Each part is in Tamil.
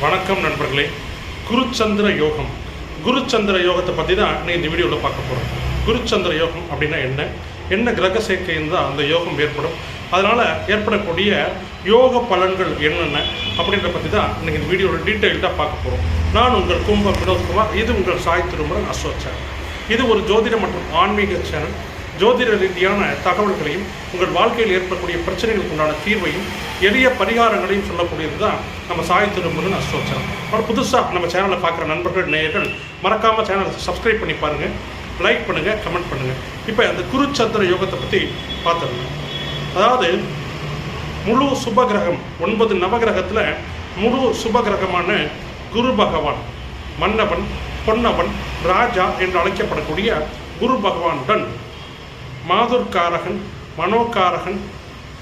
வணக்கம் நண்பர்களே. குருச்சந்திர யோகம். குருச்சந்திர யோகத்தை பற்றி தான் இன்னைக்கு இந்த வீடியோவில் பார்க்க போகிறோம் குருச்சந்திர யோகம் அப்படின்னா என்ன? என்ன கிரக சேர்க்கை தான் அந்த யோகம் ஏற்படும்? அதனால் ஏற்படக்கூடிய யோக பலன்கள் என்னென்ன அப்படின்ற பற்றி தான் இன்றைக்கி இந்த வீடியோவில் டீட்டெயில்டாக பார்க்க போகிறோம் நான் உங்கள் கும்ப வினோத்குமார் இது உங்கள் சாய் திருமணம் அஸ்வத் சேனல். இது ஒரு ஜோதிட மற்றும் ஆன்மீக சேனல். ஜோதிட ரீதியான தகவல்களையும் உங்கள் வாழ்க்கையில் ஏற்படக்கூடிய பிரச்சனைகளுக்கு உண்டான தீர்வையும் எளிய பரிகாரங்களையும் சொல்லக்கூடியது தான் நம்ம சாய் திருமுருகன் அஸ்வச்சனம் அப்புறம் புதுசாக நம்ம சேனலை பார்க்குற நண்பர்கள் நேயர்கள் மறக்காமல் சேனலை சப்ஸ்கிரைப் பண்ணி பாருங்கள் லைக் பண்ணுங்கள் கமெண்ட் பண்ணுங்கள் இப்போ அந்த குருச்சந்திர யோகத்தை பற்றி பார்த்துருங்க அதாவது முழு சுபகிரகம் ஒன்பது நவகிரகத்தில் முழு சுபகிரகமான குரு பகவான் மன்னவன் பொன்னவன் ராஜா என்று அழைக்கப்படக்கூடிய குரு பகவானுடன் மாதுர்காரகன் மனோகாரகன்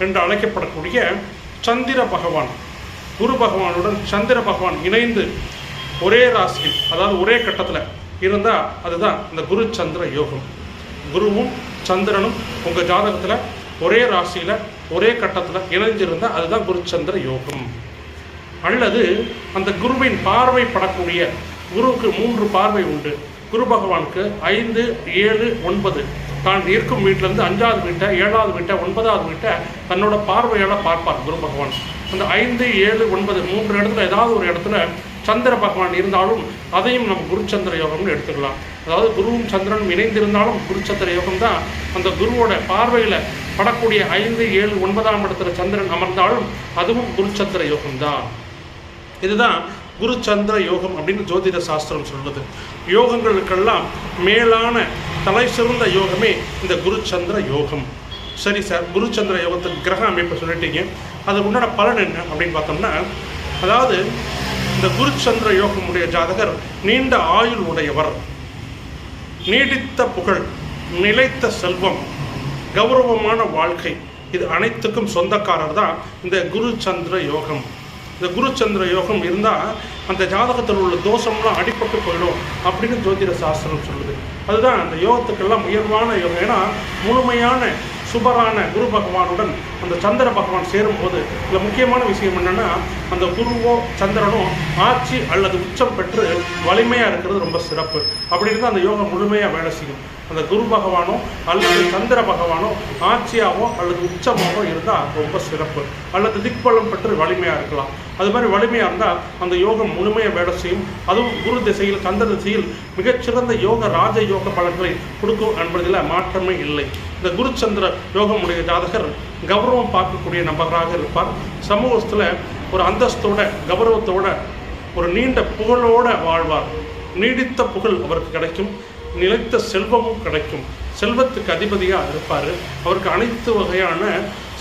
என்று அழைக்கப்படக்கூடிய சந்திர பகவான். குரு பகவானுடன் சந்திர பகவான் இணைந்து ஒரே ராசியில் அதாவது ஒரே கட்டத்தில் இருந்தால் அதுதான் இந்த குரு சந்திர யோகம். குருவும் சந்திரனும் உங்கள் ஜாதகத்தில் ஒரே ராசியில் ஒரே கட்டத்தில் இணைஞ்சிருந்தால் அதுதான் குரு சந்திர யோகம். அல்லது அந்த குருவின் பார்வை படக்கூடிய குருவுக்கு மூன்று பார்வை உண்டு. குரு பகவானுக்கு ஐந்து ஏழு ஒன்பது. தான் இருக்கும் வீட்டிலேருந்து அஞ்சாவது வீட்டை ஏழாவது வீட்டை ஒன்பதாவது வீட்டை தன்னோட பார்வையால் பார்ப்பார் குரு பகவான். அந்த ஐந்து ஏழு ஒன்பது மூன்று இடத்துல ஏதாவது ஒரு இடத்துல சந்திர பகவான் இருந்தாலும் அதையும் நம்ம குருச்சந்திர யோகம்னு எடுத்துக்கலாம். அதாவது குருவும் சந்திரனும் இணைந்திருந்தாலும் குருச்சந்திர யோகம் தான் அந்த குருவோட பார்வையில் படக்கூடிய ஐந்து ஏழு ஒன்பதாம் இடத்துல சந்திரன் அமர்ந்தாலும் அதுவும் குருச்சந்திர யோகம்தான் இதுதான் குரு சந்திர யோகம் அப்படின்னு ஜோதிட சாஸ்திரம் சொல்லுது. யோகங்களுக்கெல்லாம் மேலான தலை சிறந்த யோகமே இந்த குரு சந்திர யோகம். சரி சார் குரு சந்திர யோகத்துக்கு கிரக அமைப்பு சொல்லிட்டீங்க. அது உண்டான பலன் என்ன அப்படின்னு பார்த்தோம்னா அதாவது இந்த குரு சந்திர யோகம் உடைய ஜாதகர் நீண்ட ஆயுள் உடையவர். நீடித்த புகழ் நிலைத்த செல்வம் கௌரவமான வாழ்க்கை இது அனைத்துக்கும் சொந்தக்காரர் தான் இந்த குரு சந்திர யோகம். இந்த குரு சந்திர யோகம் இருந்தால் அந்த ஜாதகத்தில் உள்ள தோஷம்லாம் அடிபட்டு போயிடும் அப்படின்னு ஜோதிட சாஸ்திரம் சொல்லுது. அதுதான் அந்த யோகத்துக்கெல்லாம் உயர்வான யோகம். ஏன்னா முழுமையான சுபரான குரு பகவானுடன் அந்த சந்திர பகவான் சேரும்போது இதில் முக்கியமான விஷயம் என்னென்னா அந்த குருவோ சந்திரனோ ஆட்சி அல்லது உச்சம் பெற்று வலிமையாக இருக்கிறது ரொம்ப சிறப்பு. அப்படி இருந்தால் அந்த யோகம் முழுமையாக வேலை செய்யும். அந்த குரு பகவானோ அல்லது சந்திர பகவானோ ஆட்சியாகவோ அல்லது உச்சமாகவோ இருந்தால் ரொம்ப சிறப்பு. அல்லது திக்பலம் பெற்று வலிமையாக இருக்கலாம். அது மாதிரி வலிமையாக இருந்தால் அந்த யோகம் முழுமையாக வேலை செய்யும். அதுவும் குரு திசையில் சந்திர திசையில் மிகச்சிறந்த யோக ராஜ யோக பலன்களை கொடுக்கும் என்பதில் மாற்றமே இல்லை. இந்த குரு சந்திர யோகமுடைய ஜாதகர் கௌரவம் பார்க்கக்கூடிய நபராக இருப்பார். சமூகத்தில் ஒரு அந்தஸ்தோட கௌரவத்தோட ஒரு நீண்ட புகழோட வாழ்வார். நீடித்த புகழ் அவருக்கு கிடைக்கும். நிலைத்த செல்வமும் கிடைக்கும். செல்வத்துக்கு அதிபதியாக இருப்பார். அவருக்கு அனைத்து வகையான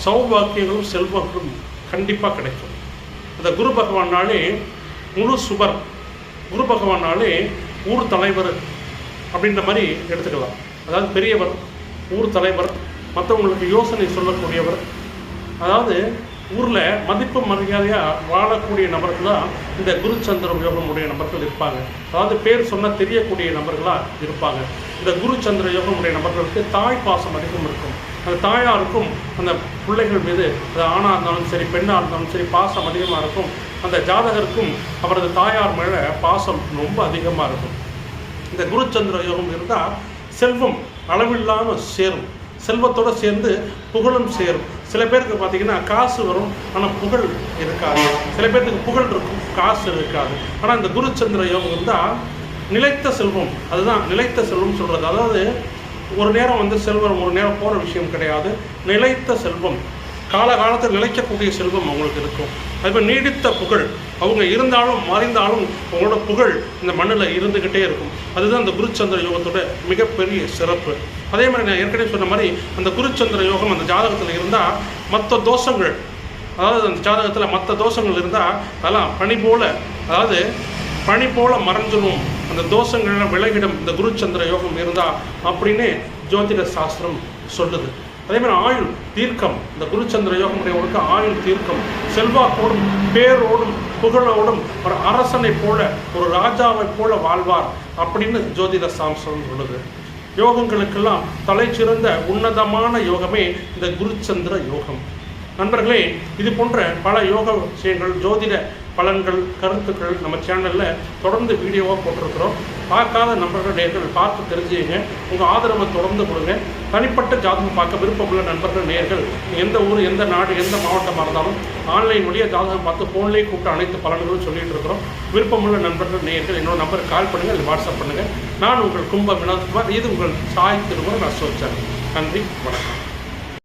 சௌபாக்கியங்களும் செல்வங்களும் கண்டிப்பாக கிடைக்கும். அந்த குரு பகவானாலே முழு சுபர். குரு பகவானாலே ஊர் தலைவர் அப்படின்ற மாதிரி எடுத்துக்கலாம். அதாவது பெரியவர் ஊர் தலைவர் மற்றவங்களுக்கு யோசனை சொல்லக்கூடியவர். அதாவது ஊரில் மதிப்பு மரியாதையாக வாழக்கூடிய நபர்கள் தான் இந்த குருச்சந்திரம் யோகம் உடைய நபர்கள் இருப்பாங்க. அதாவது பேர் சொன்னால் தெரியக்கூடிய நபர்களாக இருப்பாங்க. இந்த குருச்சந்திர யோகம் உடைய நபர்களுக்கு தாய் பாசம் அதிகம் இருக்கும். அந்த தாயாருக்கும் அந்த பிள்ளைகள் மீது அது ஆணாக இருந்தாலும் சரி பெண்ணாக இருந்தாலும் சரி பாசம் அதிகமாக இருக்கும். அந்த ஜாதகருக்கும் அவரது தாயார் மேலே பாசம் ரொம்ப அதிகமாக இருக்கும். இந்த குருச்சந்திர யோகம் இருந்தால் செல்வம் அளவில்லாமல் சேரும். செல்வத்தோடு சேர்ந்து புகழும் சேரும். சில பேருக்கு பார்த்தீங்கன்னா காசு வரும் ஆனால் புகழ் இருக்காது. சில பேருக்கு புகழ் இருக்கும் காசு இருக்காது. ஆனால் இந்த குருச்சந்திர யோகம் தான் நிலைத்த செல்வம் அதுதான் நிலைத்த செல்வம் சொல்கிறது அதாவது ஒரு நேரம் வந்து செல்வம் ஒரு நேரம் போகிற விஷயம் கிடையாது. நிலைத்த செல்வம். காலகாலத்தில் நிலைக்கக்கூடிய செல்வம் அவங்களுக்கு இருக்கும். அதுபோல் நீடித்த புகழ் அவங்க இருந்தாலும் மறைந்தாலும் அவங்களோட புகழ் இந்த மண்ணில் இருந்துக்கிட்டே இருக்கும். அதுதான் அந்த குருச்சந்திர யோகத்தோட மிகப்பெரிய சிறப்பு. அதே மாதிரி நான் ஏற்கனவே சொன்ன மாதிரி அந்த குருச்சந்திர யோகம் அந்த ஜாதகத்தில் இருந்தால் மற்ற தோஷங்கள் அதாவது அந்த ஜாதகத்தில் மற்ற தோஷங்கள் இருந்தால் அதெல்லாம் பனி போல் அதாவது பனி போல் மறைஞ்சிடும் அந்த தோஷங்கள்லாம் விலகிடும். இந்த குருச்சந்திர யோகம் இருந்தால் அப்படின்னு ஜோதிட சாஸ்திரம் சொல்லுது. அதே மாதிரி ஆயுள் தீர்க்கம். இந்த குருச்சந்திர யோகம் உடையவருக்கு ஆயுள் தீர்க்கம். செல்வாக்கோடும் பேரோடும் புகழோடும் ஒரு அரசனை போல ஒரு ராஜாவை போல வாழ்வார் அப்படின்னு ஜோதிட சாஸ்திரம் சொல்லுது. யோகங்களுக்கெல்லாம் தலை சிறந்த உன்னதமான யோகமே இந்த குருச்சந்திர யோகம். நண்பர்களே இது போன்ற பல யோக விஷயங்கள் ஜோதிட பலன்கள் கருத்துக்கள் நம்ம சேனலில் தொடர்ந்து வீடியோவாக போட்டிருக்கிறோம். பார்க்காத நண்பர்கள் நேர்கள் பார்த்து தெரிஞ்சுங்க. உங்கள் ஆதரவை தொடர்ந்து கொடுங்க. தனிப்பட்ட ஜாதகம் பார்க்க விருப்பமுள்ள நண்பர்கள் நேர்கள் எந்த ஊர் எந்த நாடு எந்த மாவட்டமாக இருந்தாலும் ஆன்லைன் வழியாக ஜாதகம் பார்த்து ஃபோன்லேயே கூப்பிட்டு அனைத்து பலன்களும் சொல்லிட்டு இருக்கிறோம். விருப்பமுள்ள நண்பர்கள் நேர்கள் என்னோட நம்பருக்கு கால் பண்ணுங்கள் இல்லை வாட்ஸ்அப் பண்ணுங்கள் நான் உங்கள் கும்ப வினோத்குமார் இது உங்கள் சாய் திருமணம் அசோச்சர் நன்றி வணக்கம்.